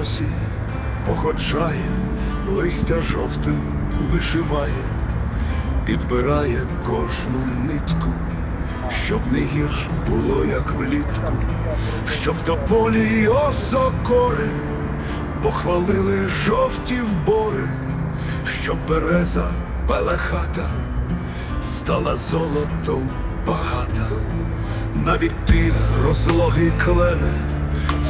осінь походжає, листя жовтим вишиває, підбирає кожну нитку, щоб не гірш було, як влітку, щоб до полі й осокори похвалили жовті вбори, щоб береза пелехата стала золотом багата. Навіть ти, розлогий клене,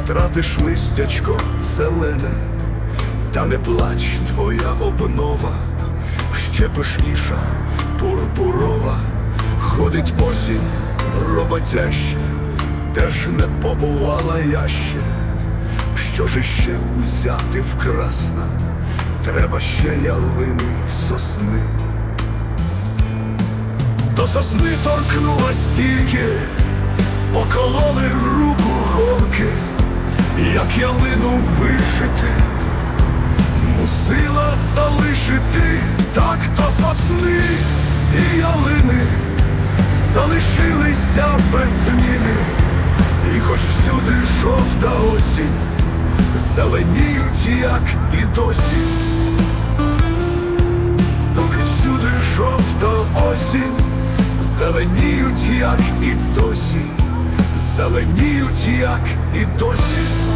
втратиш листячко зелене, та не плач твоя обнова, ще пишніша, пурпурова, ходить осінь роботяще, теж не побувала я ще. Що ж іще узяти вкрасна, треба ще ялини сосни. До сосни торкнулась тільки, покололи руку залишити, так до сосни і ялини залишилися без зміни, і хоч всюди жовта осінь, зеленіють, як і досі. Доки всюди жовта осінь, зеленіють, як і досі, зеленіють, як і досі.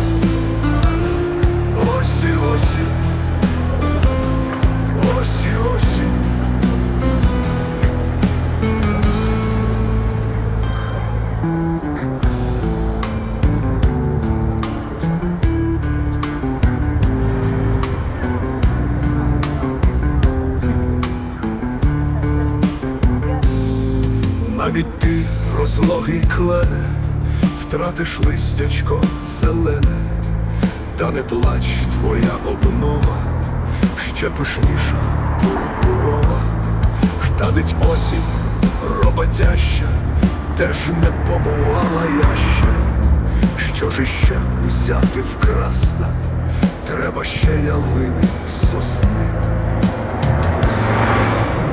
Навіть ти, розлогий клене, втратиш листячко зелене, та не плач твоя обнова, ще пишніша, пурпурова, штадить осінь роботяща, теж не побувала я ще, що ж іще взяти вкрасна, треба ще ялини сосни.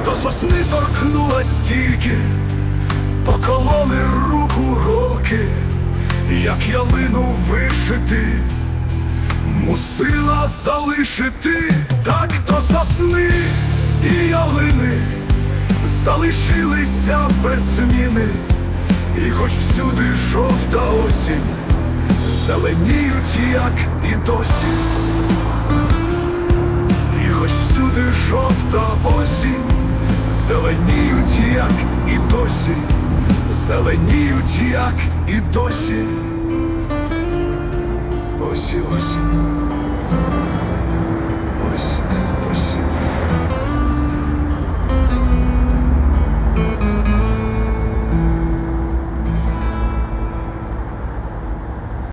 До сосни торкнулась тільки, покололи руку голки, як ялину вишити, мусила залишити, так до сосни. І ялини залишилися без зміни, і хоч всюди жовта осінь, зеленіють, як і досі. І хоч всюди жовта осінь, зеленіють, як і досі, зеленіють, як і досі. Осі, осінь.